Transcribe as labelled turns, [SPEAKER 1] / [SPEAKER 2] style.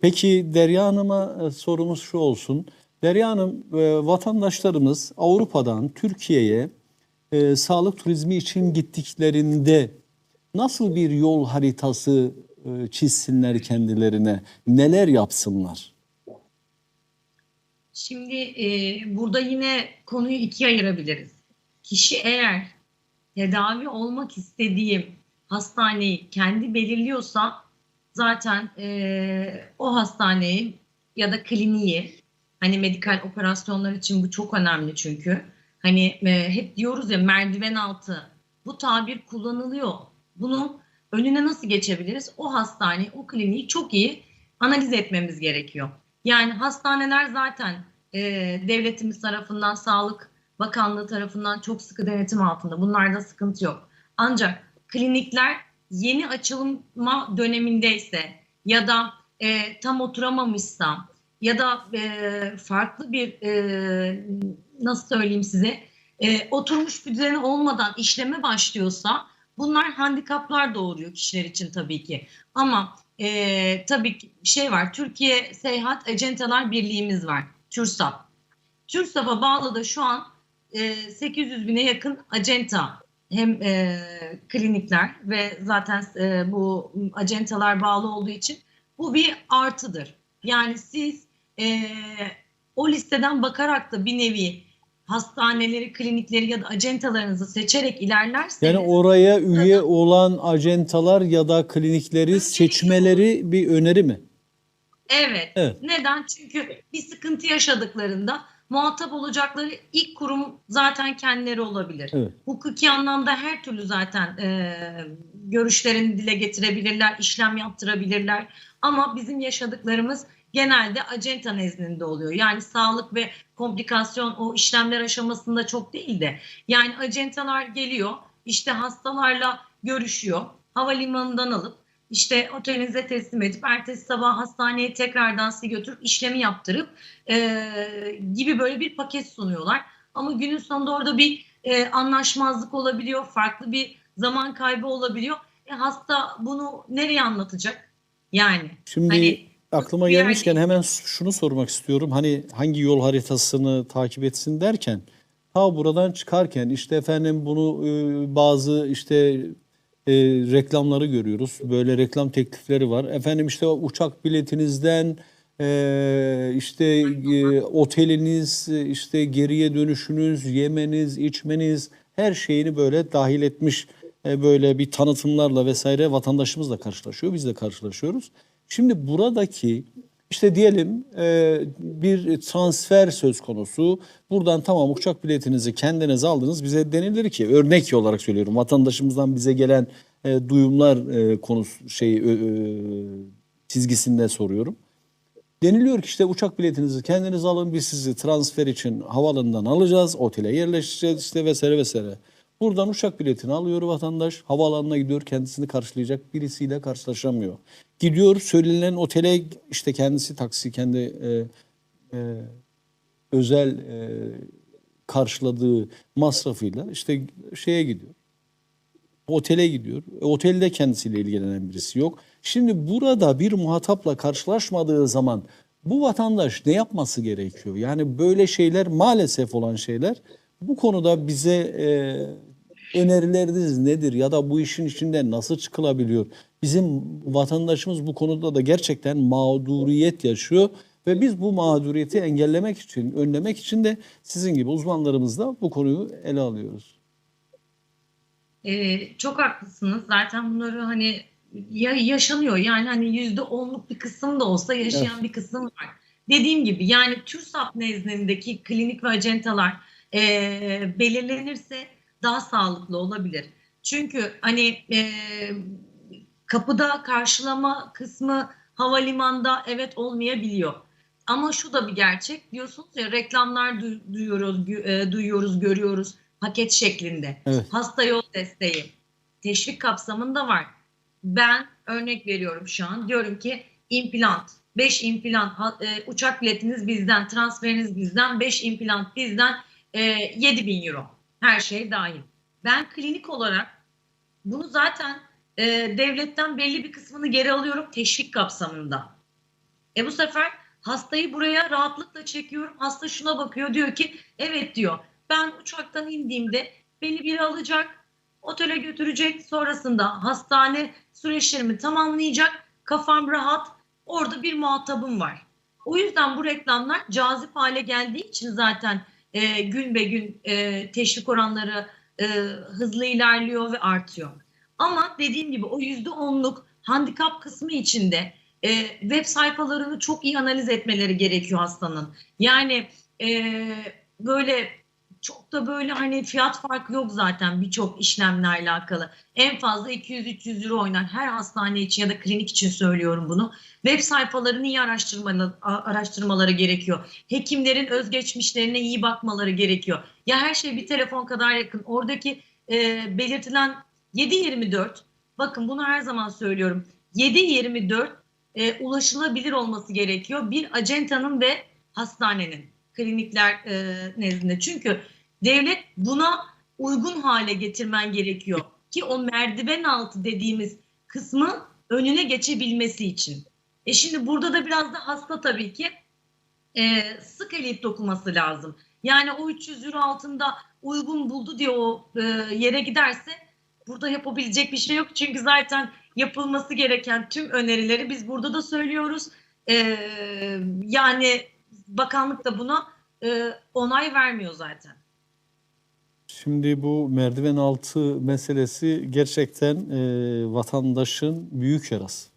[SPEAKER 1] Peki Derya Hanım'a e, sorumuz şu olsun. Derya Hanım, e, vatandaşlarımız Avrupa'dan Türkiye'ye e, sağlık turizmi için gittiklerinde nasıl bir yol haritası e, çizsinler kendilerine, neler yapsınlar?
[SPEAKER 2] Şimdi e, burada yine konuyu ikiye ayırabiliriz. Kişi eğer tedavi olmak istediği hastaneyi kendi belirliyorsa zaten e, o hastaneyi ya da kliniği hani medikal operasyonlar için bu çok önemli çünkü. Hani e, hep diyoruz ya merdiven altı bu tabir kullanılıyor. Bunun önüne nasıl geçebiliriz? O hastaneyi, o kliniği çok iyi analiz etmemiz gerekiyor. Yani hastaneler zaten e, devletimiz tarafından, Sağlık Bakanlığı tarafından çok sıkı denetim altında. Bunlarda sıkıntı yok. Ancak klinikler yeni açılma dönemindeyse ya da e, tam oturamamışsa ya da e, farklı bir e, nasıl söyleyeyim size e, oturmuş bir düzeni olmadan işleme başlıyorsa bunlar handikaplar doğuruyor kişiler için tabii ki. Ama e, tabii ki şey var. Türkiye Seyahat Acentalar Birliğimiz var. TÜRSAP. TÜRSAP'a bağlı da şu an e, 800 bine yakın acenta hem e, klinikler ve zaten e, bu acentalar bağlı olduğu için bu bir artıdır. Yani siz e, o listeden bakarak da bir nevi hastaneleri, klinikleri ya da acentalarınızı seçerek ilerlerseniz
[SPEAKER 1] Yani oraya üye olan acentalar ya da klinikleri seçmeleri bir öneri mi?
[SPEAKER 2] Evet.
[SPEAKER 1] Evet.
[SPEAKER 2] Neden? Çünkü bir sıkıntı yaşadıklarında muhatap olacakları ilk kurum zaten kendileri olabilir.
[SPEAKER 1] Evet.
[SPEAKER 2] Hukuki anlamda her türlü zaten e, görüşlerini dile getirebilirler, işlem yaptırabilirler. Ama bizim yaşadıklarımız genelde acenta nezdinde oluyor. Yani sağlık ve komplikasyon o işlemler aşamasında çok değil de. Yani acentalar geliyor, işte hastalarla görüşüyor, havalimanından alıp işte otelinize teslim edip ertesi sabah hastaneye tekrardan sizi götürüp işlemi yaptırıp e, gibi böyle bir paket sunuyorlar. Ama günün sonunda orada bir e, anlaşmazlık olabiliyor, farklı bir zaman kaybı olabiliyor. E, hasta bunu nereye anlatacak? Yani
[SPEAKER 1] Şimdi
[SPEAKER 2] Hani
[SPEAKER 1] aklıma gelmişken
[SPEAKER 2] değil.
[SPEAKER 1] hemen şunu sormak istiyorum. Hani hangi yol haritasını takip etsin derken ta buradan çıkarken işte efendim bunu bazı işte e, reklamları görüyoruz. Böyle reklam teklifleri var. Efendim işte uçak biletinizden e, işte e, oteliniz, işte geriye dönüşünüz, yemeniz, içmeniz her şeyini böyle dahil etmiş e, böyle bir tanıtımlarla vesaire vatandaşımızla karşılaşıyor. Biz de karşılaşıyoruz. Şimdi buradaki işte diyelim e, bir transfer söz konusu. Buradan tamam uçak biletinizi kendiniz aldınız. Bize denilir ki örnek olarak söylüyorum. Vatandaşımızdan bize gelen e, duyumlar e, konusu şey e, e, çizgisinde soruyorum. Deniliyor ki işte uçak biletinizi kendiniz alın biz sizi transfer için havaalanından alacağız. Otele yerleştireceğiz işte vesaire vesaire. Buradan uçak biletini alıyor vatandaş. Havaalanına gidiyor kendisini karşılayacak birisiyle karşılaşamıyor. Gidiyor söylenen otele işte kendisi taksi kendi e, e, özel e, karşıladığı masrafıyla işte şeye gidiyor. Otele gidiyor. E, otelde kendisiyle ilgilenen birisi yok. Şimdi burada bir muhatapla karşılaşmadığı zaman bu vatandaş ne yapması gerekiyor? Yani böyle şeyler maalesef olan şeyler. Bu konuda bize e, önerileriniz nedir ya da bu işin içinden nasıl çıkılabiliyor? Bizim vatandaşımız bu konuda da gerçekten mağduriyet yaşıyor ve biz bu mağduriyeti engellemek için, önlemek için de sizin gibi uzmanlarımızla bu konuyu ele alıyoruz.
[SPEAKER 2] Ee, çok haklısınız. Zaten bunları hani ya yaşanıyor. Yani hani yüzde onluk bir kısım da olsa yaşayan
[SPEAKER 1] Evet.
[SPEAKER 2] bir kısım var. Dediğim gibi yani TÜRSAP nezdindeki klinik ve acentalar e, belirlenirse daha sağlıklı olabilir. Çünkü hani e, kapıda karşılama kısmı havalimanında evet olmayabiliyor. Ama şu da bir gerçek. Diyorsunuz ya reklamlar du- duyuyoruz, e, duyuyoruz, görüyoruz paket şeklinde.
[SPEAKER 1] Evet.
[SPEAKER 2] Hasta yol desteği teşvik kapsamında var. Ben örnek veriyorum şu an. Diyorum ki implant 5 implant e, uçak biletiniz bizden, transferiniz bizden, 5 implant bizden e, 7 bin euro. Her şey dahil. Ben klinik olarak bunu zaten e, devletten belli bir kısmını geri alıyorum teşvik kapsamında. E bu sefer hastayı buraya rahatlıkla çekiyorum. Hasta şuna bakıyor diyor ki evet diyor. Ben uçaktan indiğimde beni biri alacak, otele götürecek. Sonrasında hastane süreçlerimi tamamlayacak. Kafam rahat. Orada bir muhatabım var. O yüzden bu reklamlar cazip hale geldiği için zaten e, gün be gün e, teşvik oranları e, hızlı ilerliyor ve artıyor. Ama dediğim gibi o yüzde onluk handikap kısmı içinde e, web sayfalarını çok iyi analiz etmeleri gerekiyor hastanın. Yani e, böyle çok da böyle hani fiyat farkı yok zaten birçok işlemle alakalı. En fazla 200-300 euro oynar. Her hastane için ya da klinik için söylüyorum bunu. Web sayfalarını iyi araştırmalı, a- araştırmaları gerekiyor. Hekimlerin özgeçmişlerine iyi bakmaları gerekiyor. Ya her şey bir telefon kadar yakın. Oradaki e, belirtilen 7-24 bakın bunu her zaman söylüyorum. 7-24 e, ulaşılabilir olması gerekiyor. Bir acentanın ve hastanenin klinikler e, nezdinde. Çünkü devlet buna uygun hale getirmen gerekiyor ki o merdiven altı dediğimiz kısmı önüne geçebilmesi için. E şimdi burada da biraz da hasta tabii ki e, sık elit dokuması lazım. Yani o 300 euro altında uygun buldu diye o e, yere giderse burada yapabilecek bir şey yok. Çünkü zaten yapılması gereken tüm önerileri biz burada da söylüyoruz. E, yani bakanlık da buna e, onay vermiyor zaten.
[SPEAKER 1] Şimdi bu merdiven altı meselesi gerçekten e, vatandaşın büyük yarası.